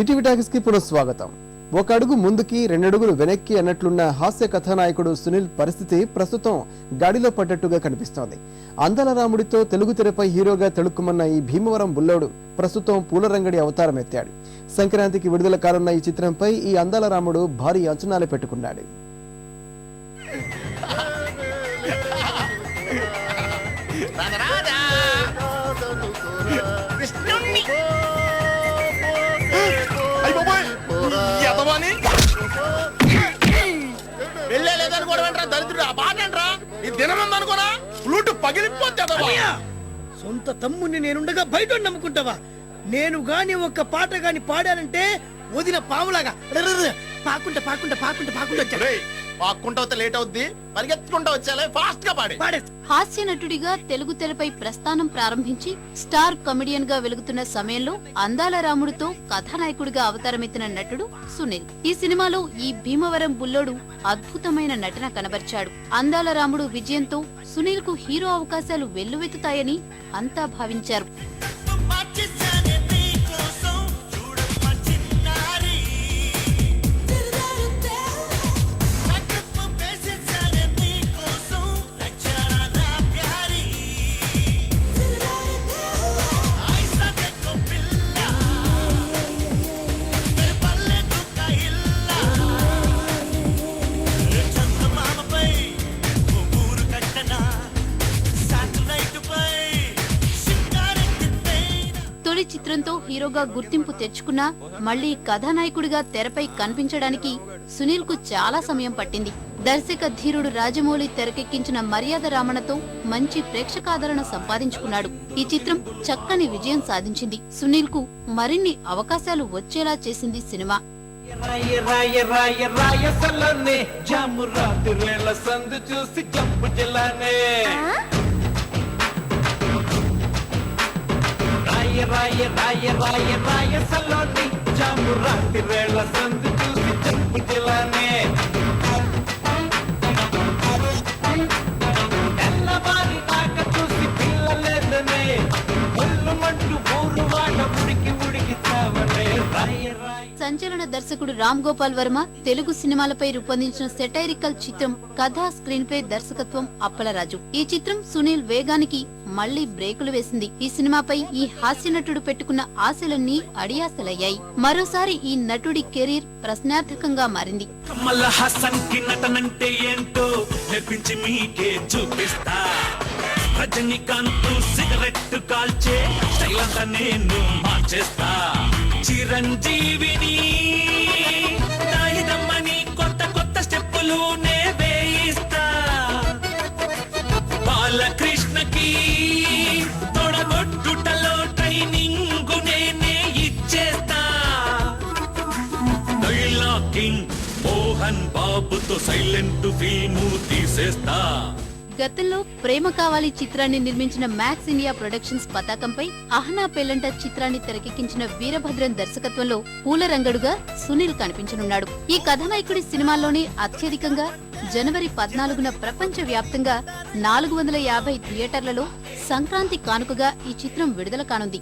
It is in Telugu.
ఈటీవీ టాకీస్కి పునఃస్వాగతం. ఒక అడుగు ముందుకి రెండడుగులు వెనక్కి అన్నట్లున్న హాస్య కథానాయకుడు సునీల్ పరిస్థితి ప్రస్తుతం గాడిలో పడ్డట్టుగా కనిపిస్తోంది. అందాల రాముడితో తెలుగు తెరపై హీరోగా తెలుక్కుమన్న ఈ భీమవరం బుల్లోడు ప్రస్తుతం పూలరంగడి అవతారం ఎత్తాడు సంక్రాంతికి విడుదల కానున్న ఈ చిత్రంపై ఈ అందాల రాముడు భారీ అంచనాలు పెట్టుకున్నాడు. రాదరా అంటారా దరిద్రుడు? ఆ పాట అంటారా ఈ దినం అనుకోనా ఫ్లూట్ పగిలిపోతే! సొంత తమ్ముని నేనుండగా బయట నమ్ముకుంటావా? నేను గాని ఒక్క పాట గాని పాడానంటే వదిన పాములాగా పాకుంట పాకుంట పాకుంట పాకుంట వచ్చా. లేట్ అవుద్ది. పరిగెత్తుకుంటా వచ్చేలే ఫాస్ట్గా పాడే. హాస్య నటుడిగా తెలుగు తెరపై ప్రస్థానం ప్రారంభించి స్టార్ కమెడియన్గా వెలుగుతున్న సమయంలో అందాల రాముడితో కథానాయకుడిగా అవతారమెత్తిన నటుడు సునీల్. ఈ సినిమాలో ఈ భీమవరం బుల్లోడు అద్భుతమైన నటన కనబర్చాడు. అందాల రాముడు విజయంతో సునీల్కు హీరో అవకాశాలు వెల్లువెత్తుతాయని అంతా భావించారు. చిత్రంతో హీరోగా గుర్తింపు తెచ్చుకున్నా మళ్ళీ కథానాయకుడిగా తెరపై కనిపించడానికి సునీల్కు చాలా సమయం పట్టింది. దర్శక ధీరుడు రాజమౌళి తెరకెక్కించిన మర్యాద రామణతో మంచి ప్రేక్షకాదరణ సంపాదించుకున్నాడు. ఈ చిత్రం చక్కని విజయం సాధించింది. సునీల్కు మరిన్ని అవకాశాలు వచ్చేలా చేసింది సినిమా. రాయ రాయ రాయ రాయసలనే జాము రాత్రివేళ సందు చూసి జంపు జిల్లానే రాయ రాయ రాయ రాయ రాయసలోని జాము రాత్రివేళ సందు చూసి జంపు సంచలన దర్శకుడు రామ్ గోపాల్ వర్మ తెలుగు సినిమాలపై రూపొందించిన సెటైరికల్ చిత్రం కథ స్క్రీన్ ప్లే దర్శకత్వం అప్పలరాజు. ఈ చిత్రం సునీల్ వేగానికి మళ్ళీ బ్రేకులు వేసింది. ఈ సినిమాపై ఈ హాస్య నటుడు పెట్టుకున్న ఆశలన్నీ అడియాసలయ్యాయి. మరోసారి ఈ నటుడి కెరీర్ ప్రశ్నార్థకంగా మారింది. రజనీకాంత్ సిగరెట్ కాల్చే స్టైల్ అంతా నేను మార్చేస్తా. చిరంజీవిని. తాయిదమ్మని కొత్త కొత్త స్టెప్పులు నే వేయిస్తా. బాలకృష్ణకి తొడగొట్టుటలో ట్రైనింగ్ నేనే ఇచ్చేస్తా. డైలాకింగ్ మోహన్ బాబుతో సైలెంట్ ఫిల్ము తీసేస్తా. గతంలో ప్రేమ కావాలి చిత్రాన్ని నిర్మించిన మ్యాక్స్ ఇండియా ప్రొడక్షన్స్ పతాకంపై అహనా పెల్లంట చిత్రాన్ని తెరకెక్కించిన వీరభద్రం దర్శకత్వంలో పూలరంగడుగా సునీల్ కనిపించనున్నాడు. ఈ కథానాయకుడి సినిమాల్లోనే అత్యధికంగా జనవరి పద్నాలుగున ప్రపంచ వ్యాప్తంగా నాలుగు వందల యాభై థియేటర్లలో సంక్రాంతి కానుకగా ఈ చిత్రం విడుదల కానుంది.